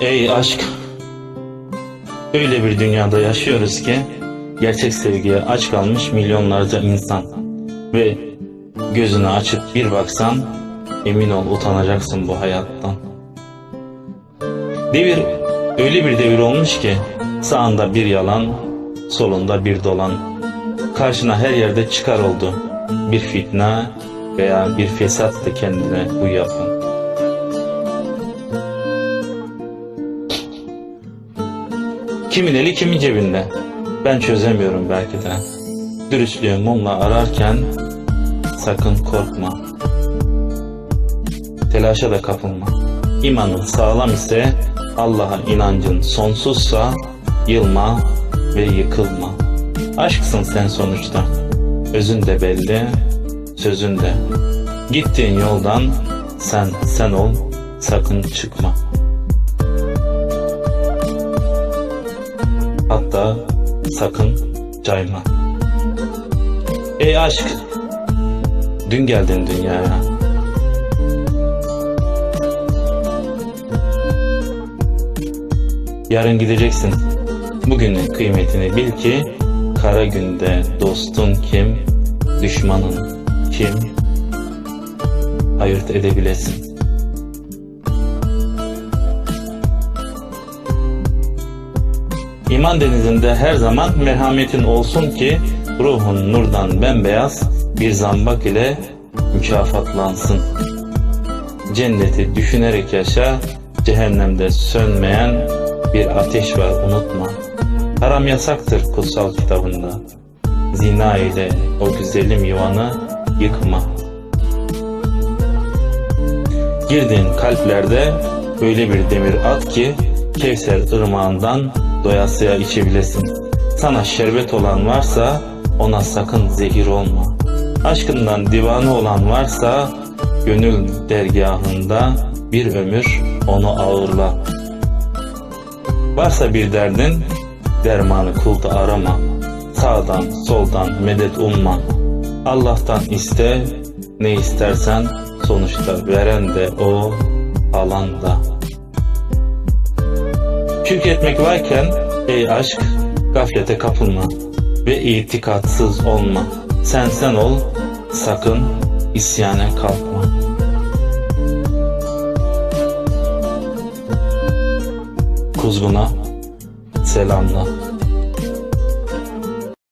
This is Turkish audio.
Ey aşk! Öyle bir dünyada yaşıyoruz ki gerçek sevgiye aç kalmış milyonlarca insan ve gözünü açıp bir baksan emin ol utanacaksın bu hayattan. Devir öyle bir devir olmuş ki sağında bir yalan, solunda bir dolan. Karşına her yerde çıkar oldu. Bir fitne veya bir fesattı kendine bu yapan. Kimin eli kimin cebinde? Ben çözemiyorum belki de. Dürüstlüğü mumla ararken sakın korkma. Telaşa da kapılma. İmanın sağlam ise Allah'a inancın sonsuzsa yılma ve yıkılma. Aşksın sen sonuçta. Özün de belli, sözün de. Gittiğin yoldan sen sen ol, sakın çıkma. Hatta sakın cayma. Ey aşk, dün geldin dünyaya. Yarın gideceksin. Bugünün kıymetini bil ki kara günde dostun kim, düşmanın kim ayırt edebilesin. İman denizinde her zaman merhametin olsun ki ruhun nurdan bembeyaz bir zambak ile mükafatlansın. Cenneti düşünerek yaşa, cehennemde sönmeyen bir ateş var unutma. Haram yasaktır kutsal kitabında. Zina ile o güzelim yuvanı yıkma. Girdiğin kalplerde öyle bir demir at ki Kevser ırmağından doyasıya içebilesin. Sana şerbet olan varsa ona sakın zehir olma. Aşkından divanı olan varsa gönül dergahında bir ömür onu ağırla. Varsa bir derdin dermanı kulda arama. Sağdan soldan medet umma. Allah'tan iste ne istersen sonuçta veren de o alan da. Şükretmek varken ey aşk gaflete kapılma ve itikatsız olma. Sen sen ol sakın isyana kalkma. Kuzguna selamla.